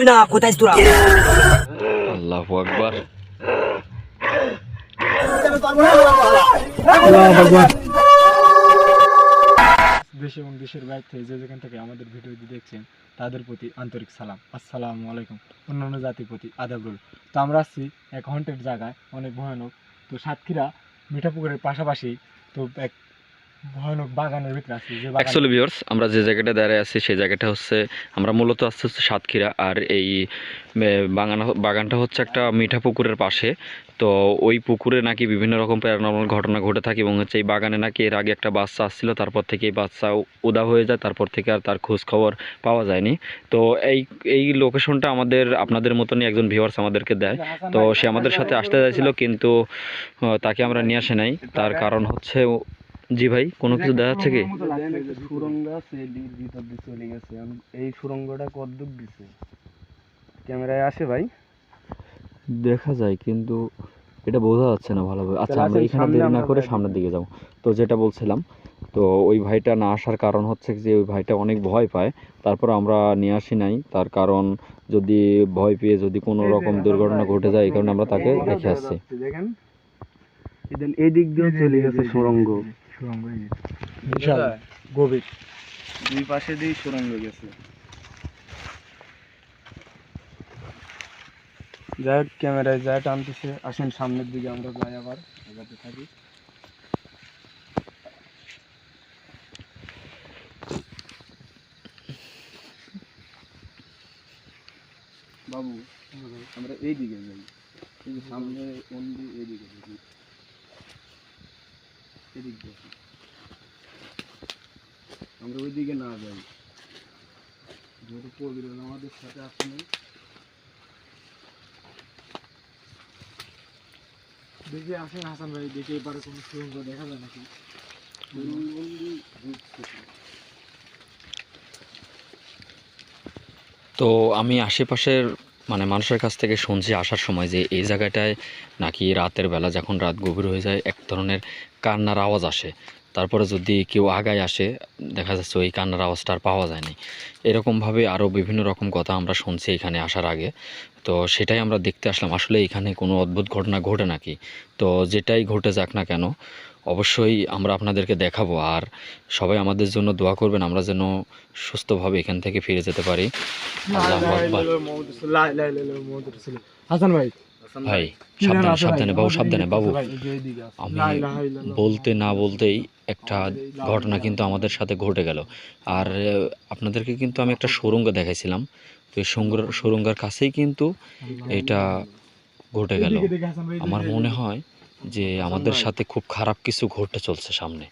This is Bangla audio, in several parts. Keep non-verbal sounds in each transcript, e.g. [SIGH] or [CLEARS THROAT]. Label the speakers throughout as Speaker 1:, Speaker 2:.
Speaker 1: যাবি না কোথায় তোরা?
Speaker 2: আল্লাহ আকবার।
Speaker 3: দেশ এবং দেশের বাইরে থেকে যে যেখান থেকে আমাদের ভিডিওটি দেখছেন তাদের প্রতি আন্তরিক সালাম। আসসালামু আলাইকুম। অন্যান্য জাতির প্রতি আদাব রইল। তো আমরা আসছি এক হন্টেড জায়গায় অনেক ভয়ানক। তো সাতক্ষীরা মিঠাপুকুরের পাশাপাশি তো এক ভয়ানক বাগানের ভিতরে আছি
Speaker 2: অ্যাকচুয়ালি ভিউয়ার্স আমরা যে জায়গাটা দাঁড়িয়ে আছি সেই জায়গাটা হচ্ছে আমরা মূলত আসতে হচ্ছে সাতক্ষীরা আর এই বাগান বাগানটা হচ্ছে একটা মিঠা পুকুরের পাশে। তো ওই পুকুরে নাকি বিভিন্ন রকম প্যারানর্মাল ঘটনা ঘটে থাকে এবং হচ্ছে এই বাগানে নাকি এর আগে একটা বাচ্চা আসছিল তারপর থেকে এই বাচ্চা উদা হয়ে যায় তারপর থেকে আর তার খোঁজ খবর পাওয়া যায়নি। তো এই এই লোকেশনটা আমাদের আপনাদের মতনই একজন ভিউয়ার্স আমাদেরকে দেয়। তো সে আমাদের সাথে আসতে চাইছিল কিন্তু তাকে আমরা নিয়ে আসে নাই। তার কারণ হচ্ছে জি ভাই কোনো কিছু দেখা যাচ্ছে কি
Speaker 4: সুরঙ্গ আছে ভিতর দিয়ে চলে গেছে। এই সুরঙ্গটা কতদূর দিছে ক্যামেরায় আসে ভাই?
Speaker 2: দেখা যায় কিন্তু এটা বোঝা যাচ্ছে না ভালোভাবে। আচ্ছা আমরা এখানে দেরি না করে সামনের দিকে যাব। তো যেটা বলছিলাম তো ওই ভাইটা না আসার কারণ হচ্ছে যে ওই ভাইটা অনেক ভয় পায়। তারপর আমরা নিয়ে আসি নাই। তার কারণ যদি ভয় পেয়ে যদি কোনো রকম দুর্ঘটনা ঘটে যায় এই কারণে আমরা তাকে রেখে আসছি।
Speaker 4: দেখেন। এই দিক দিয়ে চলে গেছে সুরঙ্গ।
Speaker 3: সুরঙ্গ। বিশাল গভীর।
Speaker 4: দুই পাশে দিয়ে সুরঙ্গ গেছে। যাই হোক ক্যামেরায় যা টানতেছে আসেন সামনের দিকে আমরা যাই আবার এগাতে থাকি। বাবু আমরা এই দিকে যাই সামনে অন্দি এই দিকে দেখি এদিক দেখি আমরা ওই দিকে না যাই। যেহেতু কবির আমাদের সাথে আসে নাই
Speaker 3: দেখি আসেন হাসান ভাই, দেখি এবারে কোনো সুরঙ্গ দেখা যায় নাকি?
Speaker 2: তো আমি আশেপাশের মানে মানুষের কাছ থেকে শুনছি আসার সময় যে এই জায়গাটায় নাকি রাতের বেলা যখন রাত গভীর হয়ে যায়, এক ধরনের কান্নার আওয়াজ আসে। তারপরে যদি কেউ আগায় আসে, দেখা যাচ্ছে ওই কান্নার আওয়াজটা আর পাওয়া যায়নি। এরকমভাবে আরও বিভিন্ন রকম কথা আমরা শুনছি এখানে আসার আগে। তো সেটাই আমরা দেখতে আসলাম। আসলে এখানে কোনো অদ্ভুত ঘটনা ঘটে নাকি? তো যেটাই ঘটে যাক না কেন অবশ্যই আমরা আপনাদেরকে দেখাবো আর সবাই আমাদের জন্য দোয়া করবেন আমরা যেন সুস্থভাবে এখান থেকে ফিরে যেতে পারি।
Speaker 3: হাসান ভাই।
Speaker 2: ভাই সাবধানে সাবধানে বাবু সাবধানে বাবু। আমি। বলতে না বলতেই একটা ঘটনা কিন্তু আমাদের সাথে ঘটে গেল। আর আপনাদেরকে কিন্তু আমি একটা সুরঙ্গ দেখাইছিলাম। তো এই সুরঙ্গ- সুরঙ্গের কাছেই কিন্তু এটা ঘটে গেল। আমার মনে হয় যে আমাদের সাথে খুব খারাপ কিছু ঘটতে চলছে সামনে।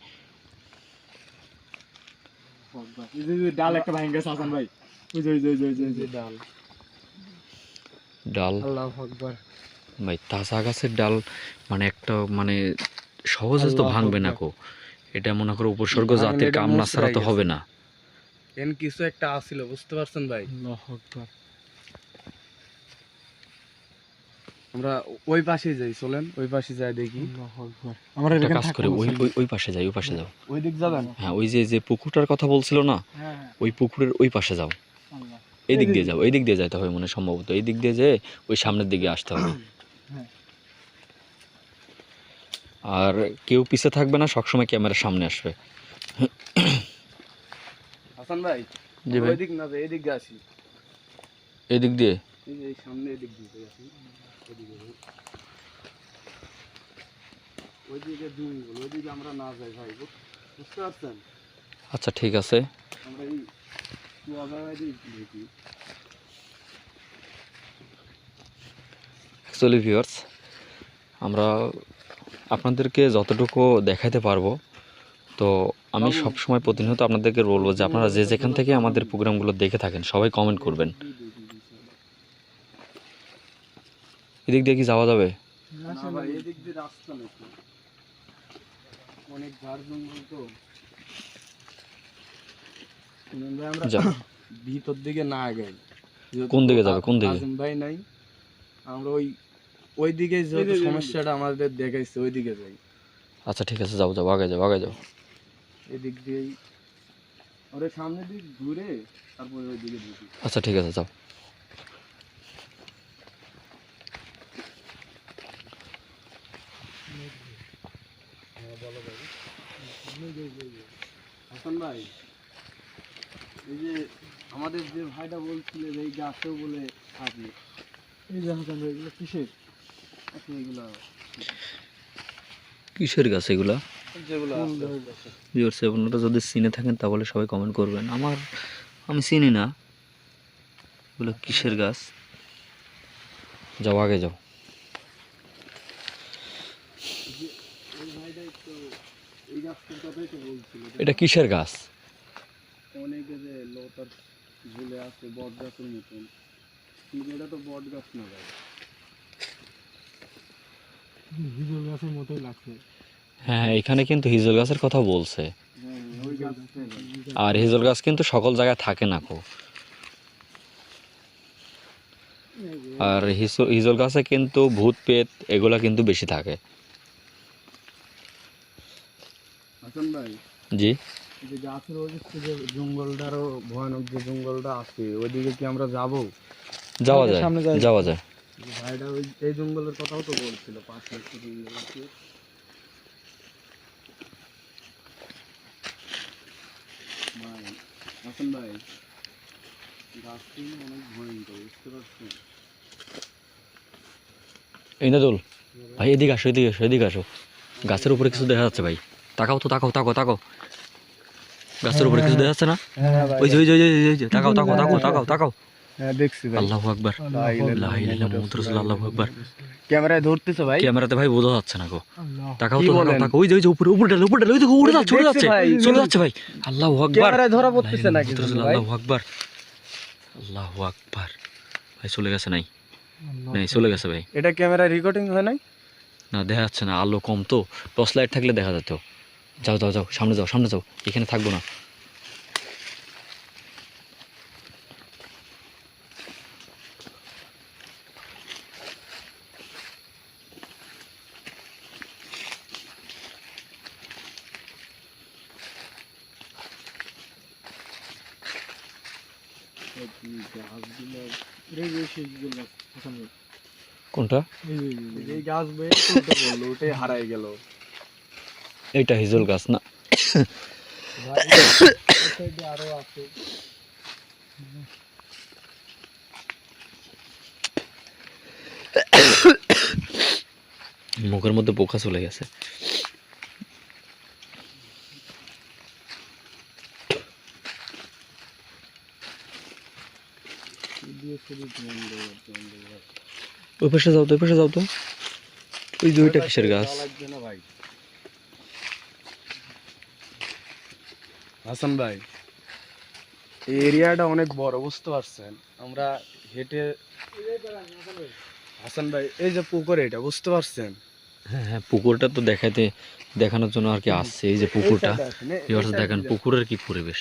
Speaker 3: ডাল একটা গেছে হাসান ভাই। ওই যে ওই যে ওই যে ওই যে, ওই যে
Speaker 4: ডাল।
Speaker 2: ডাল? ভাই তাজা গাছের ডাল মানে একটা মানে সহজে তো ভাঙবে না কো? এটা মনে করো উপসর্গ জাতির কামনা ছাড়া তো হবে না।
Speaker 4: এন কিছু একটা আসছিল বুঝতে পারছেন ভাই
Speaker 3: আল্লাহু আকবার।
Speaker 4: আমরা ওই পাশে যাই চলেন ওই পাশে যাই দেখি।
Speaker 3: আমরা
Speaker 2: একটা কাজ করে ওই ওই ওই পাশে যাই ওই পাশে যাও।
Speaker 4: ওই দিক যাবেন?
Speaker 2: হ্যাঁ ওই যে যে পুকুরটার কথা বলছিল না
Speaker 3: হ্যাঁ, হ্যাঁ,
Speaker 2: ওই পুকুরের ওই পাশে যাও। এই দিক দিয়ে যাও এই দিক দিয়ে যাইতে হবে মনে সম্ভবত। এই দিক দিয়ে যেয়ে ওই সামনের দিকে আসতে হবে।
Speaker 3: হ্যাঁ।
Speaker 2: আর কেউ পিছে থাকবে না সবসময় ক্যামেরার সামনে আসবে।
Speaker 4: হাসান ভাই ওই দিক না এদিক দিয়ে আসি।
Speaker 2: এই দিক দিয়ে?
Speaker 4: এই যে এই সামনে এদিক দিয়ে যাই ওইদিকে যাই। ওইদিকে আমরা না যাই ভাই বুঝতে পারছেন
Speaker 2: আচ্ছা ঠিক আছে
Speaker 4: আমরা এই
Speaker 2: অ্যাকচুয়ালি ভিউয়ার্স আমরা আপনাদেরকে যতটুকু দেখাতে পারব তো আমি সব সময় প্রতিনিয়ত আপনাদেরকে বলব যে আপনারা যে যেখান থেকে আমাদের প্রোগ্রামগুলো দেখে থাকেন সবাই কমেন্ট করবেন এদিক দিয়ে কি যাওয়া যাবে?
Speaker 4: ভিতর দিকে না যেহেতু
Speaker 2: কোন দিকে যাবে, কোন দিকে?
Speaker 4: ভাই নাই। আমরা ওই ওই দিকে যেহেতু সমস্যাটা আমাদের দেখাইছে ওই দিকে যাই।
Speaker 2: আচ্ছা ঠিক আছে যাও যাও আগে যাও আগে যাও।
Speaker 4: এদিক দিয়েই ওরে সামনের দিক ঘুরে তারপরে ওই দিকে ঢুকি।
Speaker 2: আচ্ছা ঠিক আছে যাও।
Speaker 4: হাসান ভাই এই যে আমাদের যে ভাইটা বলছিল যে এই গাছেও বলে থাকে
Speaker 3: এই যে হাসান ভাই এগুলো কিসের?
Speaker 4: আপনি এগুলো
Speaker 2: কিসের গাছ এগুলা? ভিউয়ার্স আপনারা যদি চিনে থাকেন তাহলে সবাই কমেন্ট করবেন। আমার আমি চিনি না। এগুলো কিসের গাছ? যাও আগে যাও
Speaker 4: এই ভাইটাই তো এই গাছটার কথাই তো বলছিল যে
Speaker 2: এটা কিসের গাছ?
Speaker 4: অনেকে যে লতার ঝুলে আছে বট গাছের মতন। কিন্তু এটা তো বট গাছ না ভাই।
Speaker 3: হিজল গাছের মতোই লাগছে।
Speaker 2: হ্যাঁ এখানে কিন্তু হিজল গাছের কথা বলছে।
Speaker 4: হ্যাঁ ভাই
Speaker 2: আর হিজল গাছ কিন্তু সকল জায়গায় থাকে না কো আর হিজল গাছে কিন্তু ভূত পেত এগুলা কিন্তু বেশি থাকে।
Speaker 4: হাসান ভাই
Speaker 2: জি।
Speaker 4: যে গাছের ওদিকে যে জঙ্গলটারও ভয়ানক যে জঙ্গলটা আছে ওইদিকে কি আমরা যাব?
Speaker 2: যাওয়া যায়
Speaker 3: সামনে যাওয়া
Speaker 2: যায়।
Speaker 4: ভাইটা ওই এই জঙ্গলের কথাও তো বলছিল পাঁচ লক্ষ জঙ্গল আছে। ভাই হাসান ভাই গাছটি অনেক ভয়ঙ্কর বুঝতে পারছেন?
Speaker 2: এই না ভাই এদিকে আসো এদিকে আসো এদিকে আসো। গাছের উপরে কিছু দেখা যাচ্ছে ভাই। তাকাও তো তাকাও তাকাও তাকাও গাছের উপরে কিছু দেখা যাচ্ছে না
Speaker 4: হ্যাঁ
Speaker 2: ওই যে ওই যে ওই তাকাও তাকাও তাকাও তাকাও তাকাও
Speaker 4: হ্যাঁ দেখছি ভাই
Speaker 2: আল্লাহু আকবার
Speaker 4: লা ইলাহা
Speaker 2: লা ইলাহা ইল্লাল্লাহ মুহাম্মাদুর রাসূলুল্লাহ আল্লাহু আকবার
Speaker 4: ক্যামেরায় ধরতেছো ভাই
Speaker 2: ক্যামেরাতে ভাই বোঝা যাচ্ছে না গো তাকাও তো তাকাও তাকাও ওই যে ওই যে উপরে উপরে উপরে ওই দেখো উড়ে যাচ্ছে উড়ে যাচ্ছে চলে যাচ্ছে ভাই আল্লাহু আকবার
Speaker 4: ক্যামেরায় ধরা পড়তেছে নাকি
Speaker 2: মুহাম্মাদুর রাসূলুল্লাহ, আকবার আল্লাহু আকবার ভাই চলে গেছে নাই নাই চলে গেছে ভাই
Speaker 4: এটা ক্যামেরায় রেকর্ডিং হয় নাই
Speaker 2: না দেখা যাচ্ছে না আলো কম তো টর্চ লাইট থাকলে দেখা যেত যাও যাও যাও সামনে যাও সামনে যাও এখানে থাকব না। কোনটা
Speaker 3: এই।
Speaker 4: গাছ বেয়ে হারাই গেল
Speaker 2: এইটা হিজল গাছ না। মুখের মধ্যে পোকা চলে গেছে। ওই পাশে যাও তো ওই পাশে যাও তো। ওই দুইটা কিসের গাছ?
Speaker 4: লাগবে না ভাই। হাসান ভাই এরিয়াটা অনেক বড় বুঝতে পারছেন? আমরা হেঁটে হাসান ভাই এই যে পুকুর এটা বুঝতে পারছেন?
Speaker 2: হ্যাঁ হ্যাঁ পুকুরটা তো দেখাতে দেখানোর জন্য আর কি আসছে এই যে পুকুরটা। দেখেন পুকুরের কি পরিবেশ।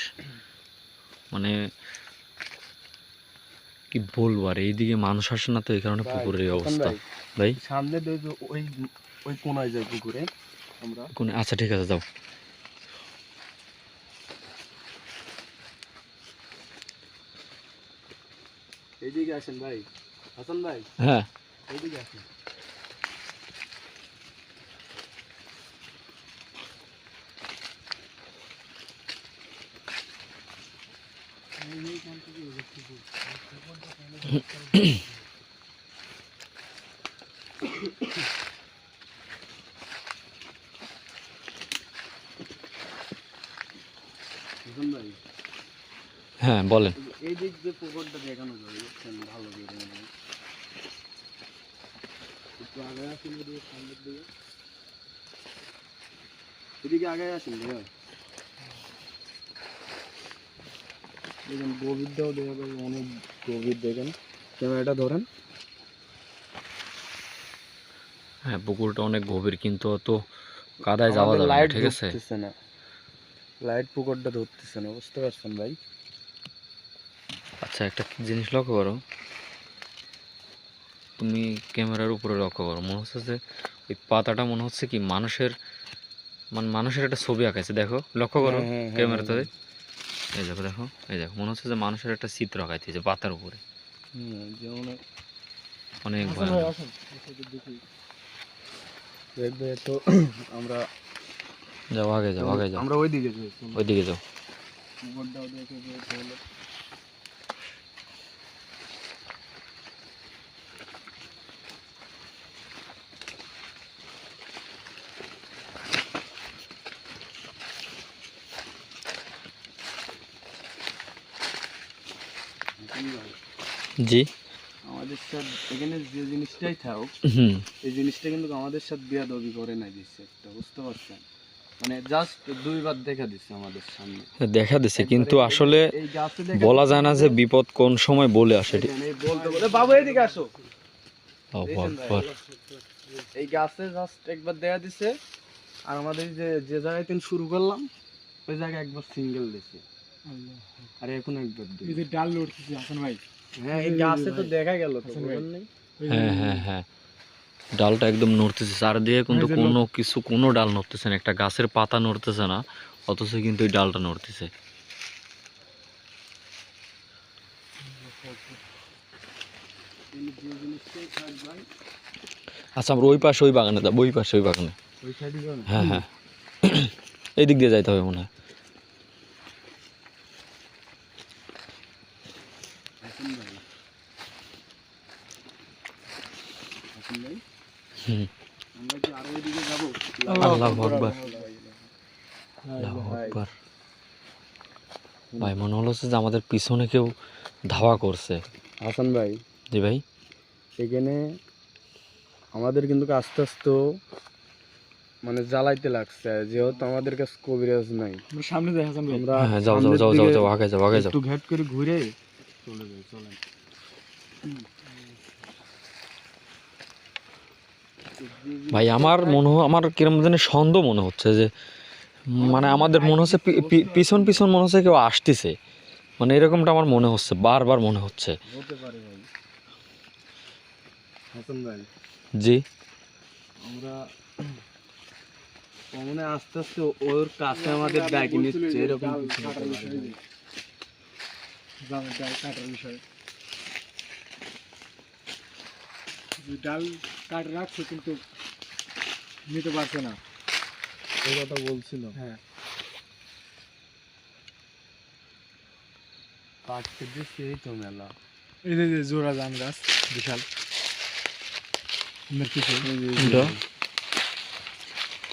Speaker 2: মানে কি বলব আর এইদিকে মানুষ আসে না তো এই কারণে পুকুরের এই অবস্থা।
Speaker 4: ভাই,
Speaker 2: ভাই?
Speaker 4: সামনে ওই ওই কোনায় যায় পুকুরে আমরা
Speaker 2: কোন আচ্ছা ঠিক আছে যাও।
Speaker 4: এইদিকে আসেন ভাই। হাসান ভাই
Speaker 2: হ্যাঁ।
Speaker 4: এইদিকে আসেন।
Speaker 2: হ্যাঁ বলেন।
Speaker 4: দিক দিয়ে পুকুরটা দেখানো যাবে বুঝছেন ভালো করে দেখানো যাবে। একটু আগে আসেন এদিকে সামনের দিকে। এদিকে আগে আসেন ভাইয়া। দেখেন গভীরটাও দেখা যাবে অনেক গভীর দেখেন। ক্যামেরাটা ধরেন।
Speaker 2: হ্যাঁ পুকুরটা অনেক গভীর কিন্তু অত কাদায় যাওয়া যাবে না,
Speaker 4: লাইট
Speaker 2: ঠিক আছে?
Speaker 4: ধরতেছে না। লাইট পুকুরটা ধরতেছে না বুঝতে পারছেন ভাই?
Speaker 2: আচ্ছা একটা জিনিস লক্ষ্য করো। তুমি ক্যামেরার উপরে লক্ষ্য করো। মনে হচ্ছে যে ওই পাতাটা মনে হচ্ছে কি মানুষের মানে মানুষের একটা ছবি আঁকাইছে দেখো? লক্ষ্য করো
Speaker 4: হ্যাঁ, হ্যাঁ, হ্যাঁ,
Speaker 2: ক্যামেরাতে। এই দেখো দেখো এই দেখো মনে হচ্ছে যে মানুষের একটা চিত্র আঁকাইতেছে পাতার উপরে। অনেক
Speaker 4: তো আমরা
Speaker 2: যাও আগে যাও আগে যাও।
Speaker 4: আমরা ওই দিকে যাই চলো।
Speaker 2: ওইদিকে যাও
Speaker 4: উপরটাও দেখে বেশ ভালো। হাসান ভাই,
Speaker 2: জি।
Speaker 4: আমাদের সাথে এখানে যে জিনিসটাই এই জিনিসটা কিন্তু আমাদের সাথে বিয়াদবি করে নাই দিচ্ছে একটা বুঝতে পারছেন? মানে জাস্ট দুইবার দেখা দিচ্ছে আমাদের সামনে।
Speaker 2: দেখা দিছে কিন্তু আসলে বলা যায় না যে বিপদ কোন সময় বলে আসে
Speaker 4: বলতে বলে বাবু এদিকে আসো। এই গাছে জাস্ট একবার দেখা দিছে আর আমাদের যে যে জায়গায় শুরু করলাম ওই জায়গায় একবার সিঙ্গেল দিছে। আর এখন একবার।
Speaker 3: এই যে ডাল লড়তেছে হাসান ভাই।
Speaker 4: হ্যাঁ এই গাছে তো দেখা গেল তো
Speaker 2: হ্যাঁ হ্যাঁ হ্যাঁ। ডালটা একদম নড়তেছে চারদিকে কিন্তু কোনো কিছু কোনো ডাল নড়তেছে না একটা গাছের পাতা নড়তেছে না অথচ কিন্তু এই ডালটা নড়তেছে।
Speaker 4: এই যে জিনিসটাই থাক ভাই,
Speaker 2: আচ্ছা আমরা ওই পাশে ওই বাগানে যাব ওই পাশে ওই বাগানে। হ্যাঁ হ্যাঁ। [CLEARS THROAT] এই দিক দিয়ে যাইতে হবে মনে হয়
Speaker 4: হাসান ভাই। হাসান ভাই,
Speaker 2: হুম
Speaker 4: আমরা কি আরও ওইদিকে যাব?
Speaker 2: আল্লাহু আকবার। আল্লাহু
Speaker 4: ভাই।
Speaker 2: মনে হলো যে আমাদের পিছনে কেউ ধাওয়া করছে।
Speaker 4: হাসান ভাই।
Speaker 2: জি ভাই।
Speaker 4: এখানে আমাদের কিন্তু আস্তে আস্তে মানে জ্বালাইতে লাগছে যেহেতু আমাদের কাছে কবিরাজ নাই।
Speaker 3: সামনে যাই হাসান ভাই।
Speaker 4: আমরা
Speaker 2: হ্যাঁ হ্যাঁ যাও যাও যাও যাও যাও আগে যাও আগে যাও।
Speaker 4: একটু ঘ্যাট করে ঘুরে চলে যাই চলেন।
Speaker 2: ভাই আমার মনে হয় আমার কিরম যেন সন্দেহ মনে হচ্ছে যে মানে আমাদের মনে হচ্ছে পিছন পিছন মনে হচ্ছে কেউ আসতেছে। মানে এরকমটা আমার মনে হচ্ছে বারবার মনে হচ্ছে।
Speaker 4: হতে পারে ভাই হাসান ভাই।
Speaker 2: জি।
Speaker 4: আমরা মানে আস্তে আস্তে ওর কাছে আমাদের ডাকি নিচ্ছে এরকম
Speaker 3: ডাল কাটার বিষয়ে। ডাল কাটে রাখছে কিন্তু নিতে পারছে না।
Speaker 4: এই কথা বলছিল।
Speaker 3: হ্যাঁ।
Speaker 4: দিচ্ছে এই তো মেলা।
Speaker 3: এই যে যে জোড়া জাম গাছ বিশাল।
Speaker 2: এটা?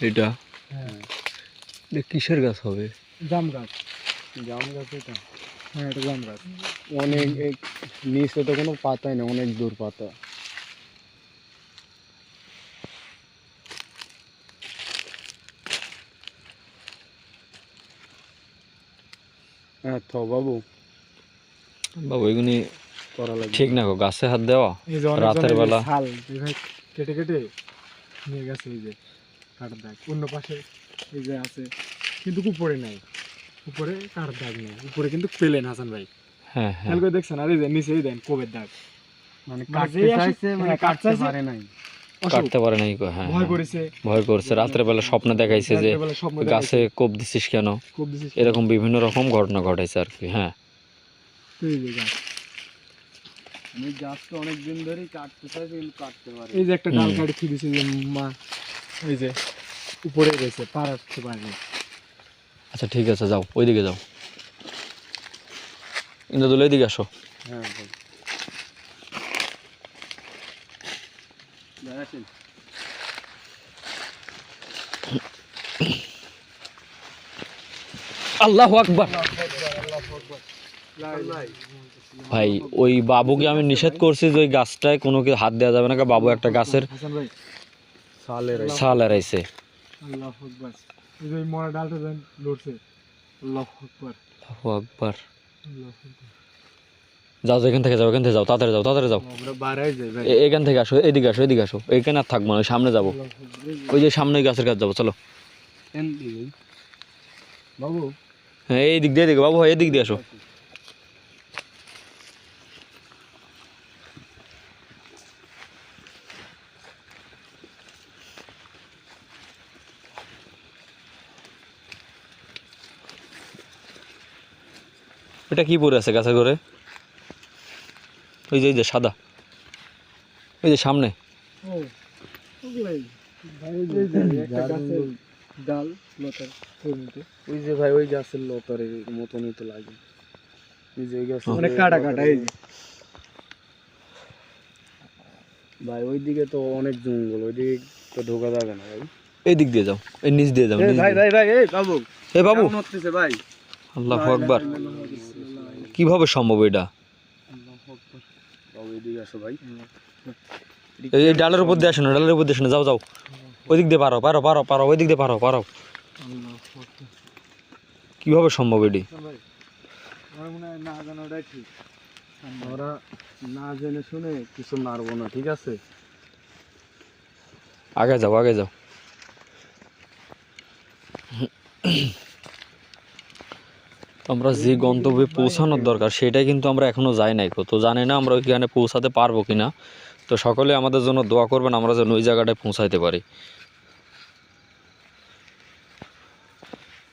Speaker 2: এটা?
Speaker 3: হ্যাঁ।
Speaker 2: কিসের গাছ হবে?
Speaker 3: জাম গাছ।
Speaker 4: জাম গাছ এটা?
Speaker 3: হ্যাঁ এটা জাম গাছ।
Speaker 4: অনেক নিচে তো কোনো পাতাই না অনেক দূর পাতা। হ্যাঁ তো বাবু।
Speaker 2: বাবু এগুলি
Speaker 4: করা লাগবে।
Speaker 2: ঠিক না গো গাছে হাত দেওয়া রাতের
Speaker 3: রাতের
Speaker 2: বেলা।
Speaker 3: কেটে কেটে নিয়ে গেছে এই যে কাটার দাগ। অন্য পাশে এই যে আছে কিন্তু উপরে নাই। উপরে কাটার দাগ নেই। উপরে কিন্তু পেলেন হাসান ভাই।
Speaker 2: হ্যাঁ হ্যাঁ।
Speaker 3: করে দেখছেন আর এই যে নিচেই দেন কোবের দাগ।
Speaker 4: মানে কাটতে চাইছে মানে
Speaker 3: হ্যাঁ,
Speaker 4: কাটতে পারে নাই।
Speaker 2: কাটতে পারে নাই হ্যাঁ
Speaker 3: ভয়
Speaker 2: হ্যাঁ।
Speaker 3: করেছে।
Speaker 2: ভয় করছে। রাতের বেলা স্বপ্ন দেখাইছে যে গাছে কোপ দিছিস কেন?
Speaker 3: কোপ দিছিস
Speaker 2: এরকম বিভিন্ন রকম ঘটনা ঘটাইছে আর কি হ্যাঁ।
Speaker 3: এই যে গাছ।
Speaker 4: আমি গাছটা অনেক দিন ধরেই কাটতে চাইছি কিন্তু কাটতে পারি
Speaker 3: এই যে একটা ডাল দিছে যে মা এই যে উপরে পারেনি
Speaker 2: আচ্ছা ঠিক আছে যাও ওইদিকে যাও। ইন্দ্রদুল এইদিকে আসো।
Speaker 4: হ্যাঁ ভাই দেখেন
Speaker 2: আল্লাহ আকবার
Speaker 4: ভাই
Speaker 2: ভাই ওই বাবুকে আমি নিষেধ করছি যে ওই গাছটায় কোনো কিছু হাত দেওয়া যাবে না কারণ বাবু একটা গাছের ছাল এরাইছে।
Speaker 3: আল্লাহ আকবার। এই যে এই মরা ডালটা যেন লড়ছে। আল্লাহ আকবার
Speaker 2: আল্লাহু আকবার
Speaker 3: আল্লাহ আকবার
Speaker 2: যাও এখান থেকে যাও এখান থেকে যাও তাড়াতাড়ি যাও তাড়াতাড়ি যাও। এখান থেকে আসো এদিকে আসো এদিকে আসো। এখানে আর থাকব না ওই সামনে যাব। ওই যে সামনে গাছের কাছে যাব চলো।
Speaker 4: বাবু।
Speaker 2: হ্যাঁ এই দিক দিয়ে এদিকে বাবু ভাই এদিক দিয়ে আসো। এটা কি পরে আছে গাছের ঘরে? ওই যে সাদা ওই যে সামনে
Speaker 3: ভাই এই যে একটা গাছে ডাল লতার
Speaker 4: ওই যে ভাই ওই গাছের লতারের মতনই তো লাগে এই যে ওই গাছ
Speaker 3: অনেক কাটা কাটা এই যে।
Speaker 4: ভাই ওইদিকে তো অনেক জঙ্গল ওইদিকে তো ঢোকা যাবে না ভাই
Speaker 2: এই দিক দিয়ে যাও এই নিচ দিয়ে যাও
Speaker 4: ভাই ভাই ভাই এই বাবু
Speaker 2: এ বাবু
Speaker 4: ভাই
Speaker 2: আল্লাহ আকবার কীভাবে সম্ভব এটা
Speaker 4: এদিকে আসো ভাই।
Speaker 2: এই এই ডালের উপর দিয়ে আসো না ডালের উপর দিয়ে আসো না যাও যাও। ওই দিক দিয়ে পারো পারো পারো পারো ওই দিক দিয়ে পারো পারো। কীভাবে সম্ভব এটি?
Speaker 3: ভাই আমার না
Speaker 4: আমরা না জেনে শুনে কিছু মারবো না ঠিক আছে?
Speaker 2: আগে যাও আগে যাও। আমরা যে গন্তব্যে পৌঁছানোর দরকার, সেটাই কিন্তু আমরা এখনও যাই নাই কো। তো জানি না আমরা ওইখানে পৌঁছাতে পারব কিনা। তো সকলে আমাদের জন্য দোয়া করবেন, আমরা যেন ওই জায়গাটায় পৌঁছাইতে পারি।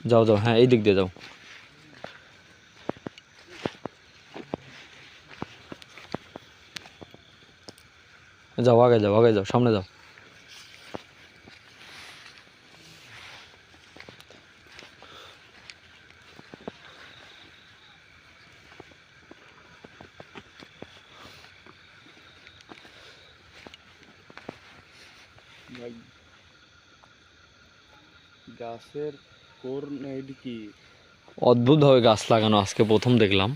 Speaker 2: যাও যাও হ্যাঁ এই দিক দিয়ে যাও। যাও, আগে যাও আগে যাও, সামনে যাও
Speaker 4: ভাই গাছের কোর এইটি কি
Speaker 2: অদ্ভুতভাবে গাছ লাগানো আজকে প্রথম দেখলাম।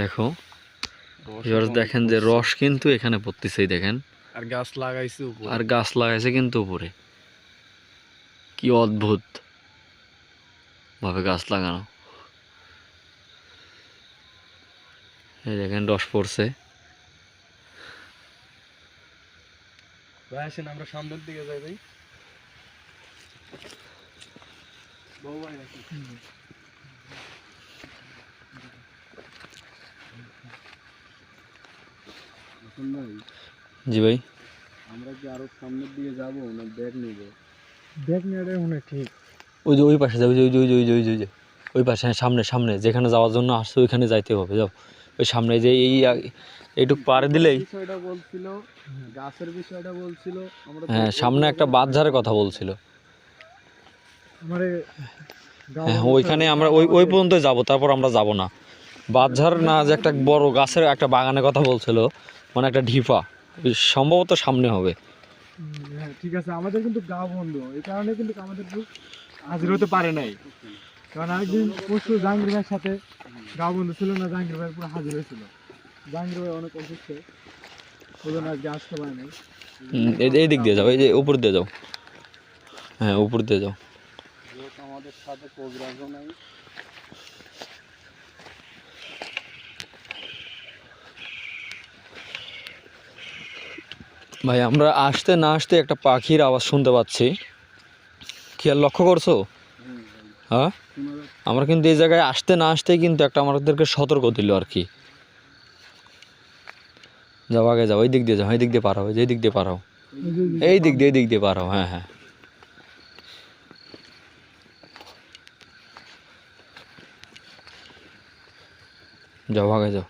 Speaker 2: দেখো এবার দেখেন যে রস কিন্তু এখানে পড়তেছেই দেখেন।
Speaker 4: আর গাছ লাগাইছে
Speaker 2: আর গাছ লাগাইছে কিন্তু উপরে। কি অদ্ভুত ভাবে গাছ লাগানো। এই দেখেন রস পড়ছে।
Speaker 4: আসেন আমরা সামনের দিকে যাই ভাই বউ ভাই আসেন। আসেন ভাই
Speaker 2: জি ভাই।
Speaker 4: আমরা কি আরও সামনের দিকে যাব না ব্যাগ নিব?
Speaker 3: দেখ নেওয়াটাই মনে ঠিক।
Speaker 2: ওই যে ওই পাশে যাও ওই যে ওই যে ওই যে ওই যে ওই ওই পাশে সামনে সামনে যেখানে যাওয়ার জন্য আসছে ওইখানে যাইতে হবে যাও। ওই সামনে যে এই এইটুক পারে দিলেই।
Speaker 4: বিষয়টা বলছিল গাছের বিষয়টা বলছিল
Speaker 2: হ্যাঁ সামনে একটা বাঁধঝাড়ের কথা বলছিল। হ্যাঁ ওইখানে আমরা ওই ওই পর্যন্ত যাব তারপর আমরা যাব না। বাঁধঝাড় না যে একটা বড় গাছের একটা বাগানের কথা বলছিল মানে একটা ঢিপা ওই সম্ভবত সামনে হবে।
Speaker 3: হ্যাঁ ঠিক আছে আমাদের কিন্তু গাঁ বন্ধ এই কারণে কিন্তু আমাদের হাজির হতে পারে নাই। কারণ একদিন পরশু জাহাঙ্গীর ভাইয়ের সাথে গাঁ বন্ধ ছিল না জাহাঙ্গীর ভাই পুরো হাজির হয়েছিল। জাহাঙ্গীর ভাই অনেক অসুস্থ ওই জন্য আজকে আসতে পারে নাই।
Speaker 2: এই দিক দিয়ে যাও এই যে উপর দিয়ে যাও। হ্যাঁ উপর দিয়ে যাও।
Speaker 4: আমাদের সাথে প্রোগ্রামও নাই।
Speaker 2: ভাই, আমরা আসতে না আসতে একটা পাখির আওয়াজ শুনতে পাচ্ছি। খেয়াল লক্ষ্য করছ? হ্যাঁ? আমরা কিন্তু এই জায়গায় আসতে না আসতে কিন্তু একটা আমাদেরকে সতর্ক দিল আর কি। যাও আগে যাও এই দিক দিয়ে যাও, এই দিক দিয়ে পারাও এই দিক দিয়ে পারাও
Speaker 3: এই
Speaker 2: দিক দিয়ে, এই দিক দিয়ে পারাও হ্যাঁ হ্যাঁ। যাও আগে যাও।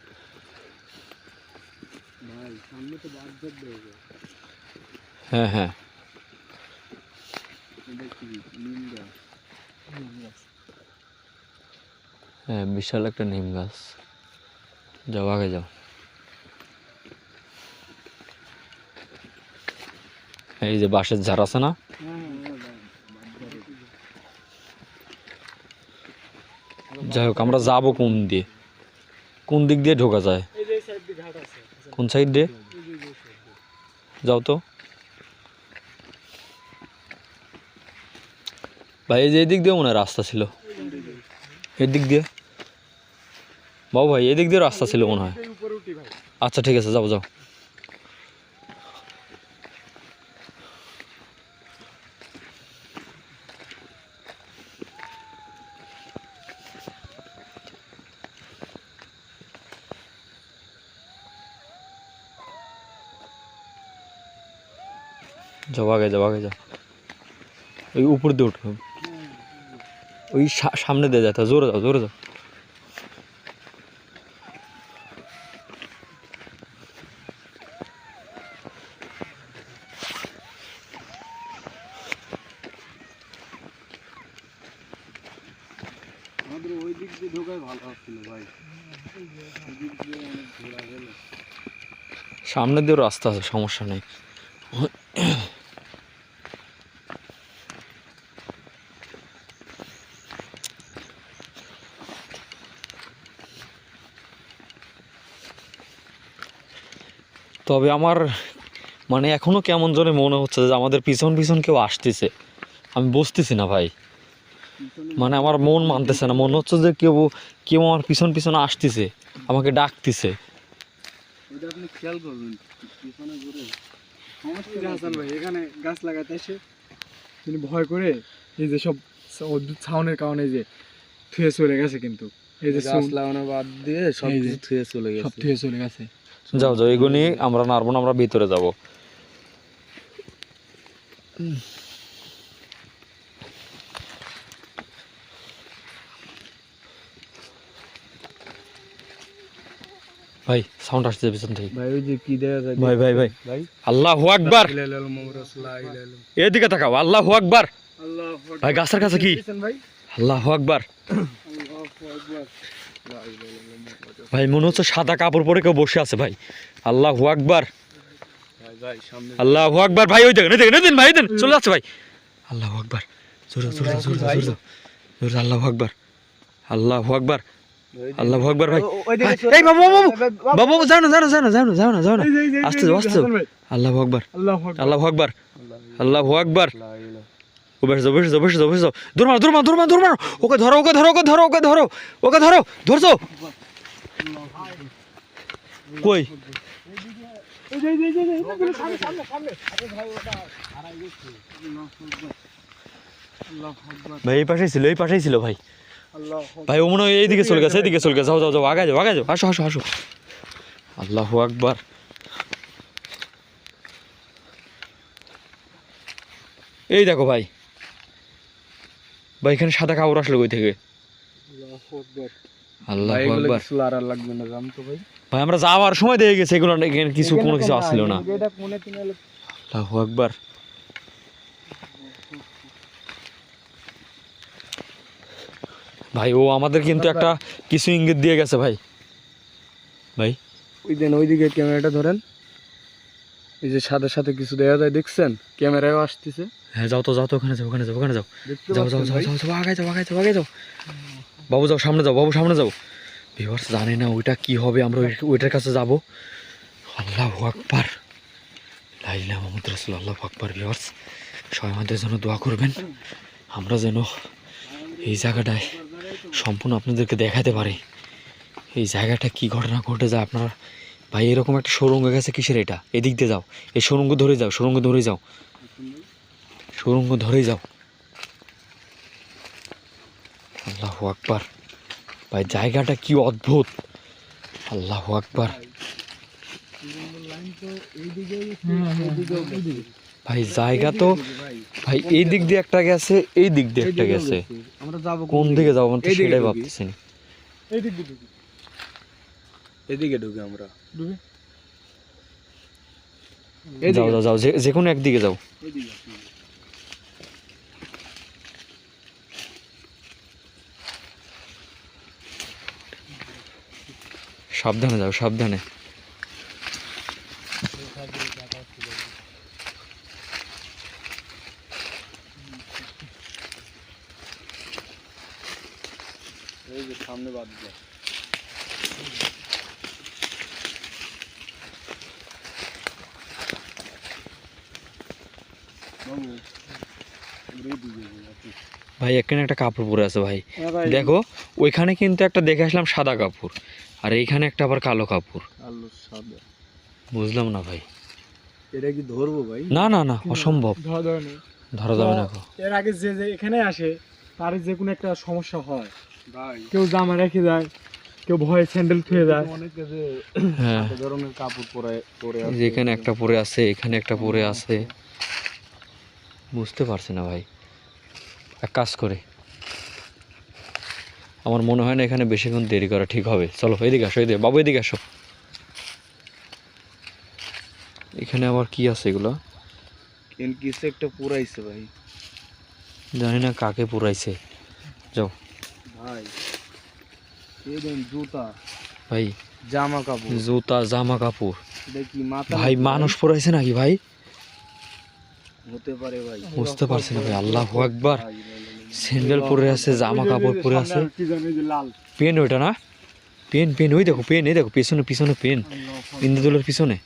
Speaker 4: ভাই সামনে তো বাদ দেবে
Speaker 2: হ্যাঁ হ্যাঁ। হ্যাঁ বিশাল একটা নিম গাছ। যাও আগে যাও। এই যে বাঁশের ঝাড় আছে না? যাই হোক আমরা যাব কোন দিয়ে? কোন দিক দিয়ে ঢোকা যায়? কোন সাইড দিয়ে। যাও তো। ভাই এই যে এদিক দিয়ে মনে হয় রাস্তা ছিল। এদিক দিয়ে? বাবু ভাই এদিক দিয়ে রাস্তা ছিল মনে হয়। আচ্ছা ঠিক আছে যাও যাও। যাও আগে যাও আগে যাও। ওই উপর দিয়ে উঠো। ওই সামনে দিয়ে যাও জোরে যাও জোরে যাও।
Speaker 4: আমাদের
Speaker 2: সামনে দিয়েও রাস্তা আছে সমস্যা নেই। তবে আমার মানে এখনও কেমন জানি মনে হচ্ছে যে আমাদের পিছন পিছন কেউ আসতেছে। আমি বুঝতেছি না ভাই। মানে আমার মন মানতেছে না। মনে হচ্ছে যে কেউ কেউ আমার পিছন পিছনে আসতেছে আমাকে ডাকতেছে।
Speaker 4: আপনি খেয়াল করবেন পিছনে ঘুরে।
Speaker 3: সমস্যা হাসান ভাই এখানে গাছ লাগাতে এসে তিনি ভয় করে এই যে সব অদ্ভুত ছাউনের কারণে এই যে থুয়ে চলে গেছে কিন্তু। এই যে
Speaker 4: গাছ লাগানো বাদ দিয়ে সব থুয়ে চলে
Speaker 3: সব থুয়ে চলে গেছে।
Speaker 2: যাও যাও এগুলি আমরা নাড়বো না আমরা ভিতরে যাব। ভাই সাউন্ড আসছে পিছন থেকে।
Speaker 4: ভাই ওই যে কি যায়
Speaker 2: ভাই ভাই ভাই।
Speaker 4: ভাই?
Speaker 2: আল্লাহু আকবার। এদিকে তাকাও আল্লাহু আকবার।
Speaker 3: আল্লাহ
Speaker 2: ভাই গাছের কাছে কি?
Speaker 3: ভাই।
Speaker 2: আল্লাহু আকবার। [COUGHS] ভাই মনে হচ্ছে সাদা কাপড় পরে কেউ বসে আছে ভাই। আল্লাহু আকবার।
Speaker 4: ভাই ভাই সামনে
Speaker 2: আল্লাহু আকবার ভাই ওই দেখেন দেখেন দেখেন ভাই দেখেন চলে যাচ্ছে ভাই। আল্লাহু আকবার। জোরে জোরে জোরে জোরে জোরে জোরে আকবার। আল্লাহু আকবার। আল্লাহু আকবার ভাই। এই বাবু বাবু বাবু। যাও না যাও না যাও না যাও না যাও না যাও না। আস্তে যাও আস্তে আল্লাহু আকবার।
Speaker 3: আল্লাহ
Speaker 2: আল্লাহু আকবার। আল্লাহু আকবার। ও বসে যাও বসে যাও বসে যাও বসে যাও। দূর মারো দূর মারো দূর মারো দূর মারো। ওকে ধরো ওকে ধরো ওকে ধরো ওকে ধরো ওকে ধরো। ধরছো? কই? ভাই, এই পাশেই ছিল, এই পাশেই ছিল ভাই। ভাই, ও মনে হয় এইদিকে চলে গেছে, এইদিকে চলে গেছে। যাও যাও যাও আগে যাও আগে যাও। আসো আসো আসো। আল্লাহু আকবার। এই দেখো ভাই। ভাই, এখানে সাদা কাপড় আসলো কই থেকে? আল্লাহ
Speaker 4: ভাই এগুলো
Speaker 2: আকবার।
Speaker 4: কিছু আর আর লাগবে না জান তো ভাই।
Speaker 2: ভাই আমরা যাওয়ার সময় দেখে গেছি এগুলো না- এখানে কিছু কোনো কিছু আসছিল না।
Speaker 3: এটা কোনে তিন হলো
Speaker 2: আল্লাহু আকবার। ভাই ও আমাদের কিন্তু একটা কিছু ইঙ্গিত দিয়ে গেছে ভাই। ভাই।
Speaker 4: ওই দেন ওইদিকে ক্যামেরাটা ধরেন। এই যে সাথে সাথে কিছু দেয়া যায় দেখছেন? ক্যামেরাও আসতেছে।
Speaker 2: হ্যাঁ যাও তো যাও তো ওখানে যাও ওখানে যাও ওখানে যাও। যাও যাও? যাও যাও আগে যাও আগে যাও আগে যাও। বাবু যাও, সামনে যাও, বাবু সামনে যাও। ভিউয়ার্স, জানে না ওইটা কি হবে, আমরা ওইটার কাছে যাব। আল্লাহ আকবার। লাইলা মোহাম্মদ রসুল আল্লাহ আকবার, ভিউয়ার্স। সবাই আমাদের জন্য দোয়া করবেন। আমরা যেন এই জায়গাটায় সম্পূর্ণ আপনাদেরকে দেখাতে পারি। এই জায়গাটা কি ঘটনা ঘটে যায় আপনারা ভাই, এরকম একটা সুরঙ্গ গেছে কিসের এটা? এদিক দিয়ে যাও। এই সুরঙ্গ ধরে যাও সুরঙ্গ ধরে যাও। সুরঙ্গ ধরে যাও। আল্লাহ আকবার। ভাই জায়গাটা কি অদ্ভুত। আল্লাহ আকবার। ভাই জায়গা তো ভাই এই দিক দিয়ে একটা গেছে এই দিক দিয়ে একটা গেছে।
Speaker 4: আমরা
Speaker 2: কোন দিকে যাব আমি তো সেটাই। ভাবতেছি
Speaker 3: এই দিক দিয়ে
Speaker 4: এদিকে ঢুকে আমরা।
Speaker 3: ঢুকি।
Speaker 2: যাও যাও যাও যে- যে কোনো একদিকে যাও। সাবধানে যাও সাবধানে।
Speaker 4: এই যে সামনে বাদ।
Speaker 2: ভাই এখানে একটা কাপড় পরে আছে
Speaker 3: হ্যাঁ ভাই,
Speaker 2: দেখো ওইখানে কিন্তু একটা দেখে আসলাম সাদা কাপড়। আর এইখানে একটা আবার কালো কাপড়। বুঝলাম না ভাই।
Speaker 4: এটা কি ধরবো ভাই?
Speaker 2: না না না অসম্ভব।
Speaker 3: ধরা নেই।
Speaker 2: ধরা যাবে না।
Speaker 3: এর আগে যে যে এখানে আসে তার যে কোনো একটা সমস্যা হয়।
Speaker 4: ভাই।
Speaker 3: কেউ জামা রেখে যায় কেউ ভয়ে স্যান্ডেল থুয়ে যায়।
Speaker 4: অনেকে যে
Speaker 2: হ্যাঁ।
Speaker 4: এ ধরনের কাপড় পরে পরে
Speaker 2: এখানে একটা পরে আছে এখানে একটা পরে আছে। বুঝতে পারছি না ভাই। এক কাজ করে। আমার মনে হয় না এখানে বেশিক্ষণ দেরি করা ঠিক হবে। চলো এদিকে আসো এদিকে বাবু এদিকে আসো। এখানে আবার কি আছে এগুলো?
Speaker 4: কিছু একটা পুরাইছে ভাই।
Speaker 2: জানি না কাকে পুরাইছে। যাও।
Speaker 4: ভাই জুতা।
Speaker 2: ভাই
Speaker 4: জামা কাপড়
Speaker 2: জুতা জামা কাপড় ভাই মানুষ পড়াইছে নাকি ভাই?
Speaker 4: হতে পারে ভাই।
Speaker 2: বুঝতে পারছি না ভাই আল্লাহ একবার স্যান্ডেল পরে আছে জামা কাপড় পরে আছে। পেন ওইটা না? পেন পেন, ওই দেখো, পেন, এই দেখো, পিছনে পিছনে পেন। ইন্দুদুলের পিছনে?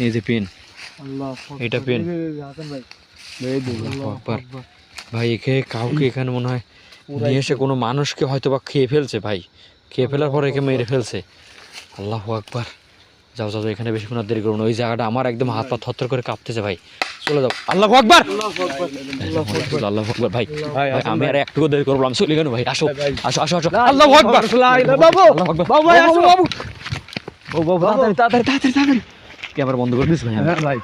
Speaker 3: এই যে পেন।
Speaker 2: এটা পেন।
Speaker 3: ভাই,
Speaker 2: একে কাউকে এখানে মনে হয় নিয়ে এসে কোনো মানুষকে হয়তো বা খেয়ে ফেলছে, ভাই। খেয়ে ফেলার পর একে মেরে ফেলছে। আল্লাহ আকবার। যাও যাও এখানে বেশিক্ষণ আর দেরি করব না ওই জায়গাটা আমার একদম হাত পা থরথর করে কাঁপতেছে ভাই চলে যাও আল্লাহ আকবার আল্লাহ আকবার ভাই ভাই, আমি আর একটুকু দেরি করব আমি চলে গেল ভাই আসো আসো আসো আসো আল্লাহ আকবার
Speaker 4: বাবু
Speaker 2: আল্লাহু আকবার
Speaker 4: বাবু বাবু
Speaker 2: বাবু তাড়াতাড়ি তাড়াতাড়ি তাড়াতাড়ি ক্যামেরা বন্ধ করে দিস ভাই।
Speaker 4: ভাই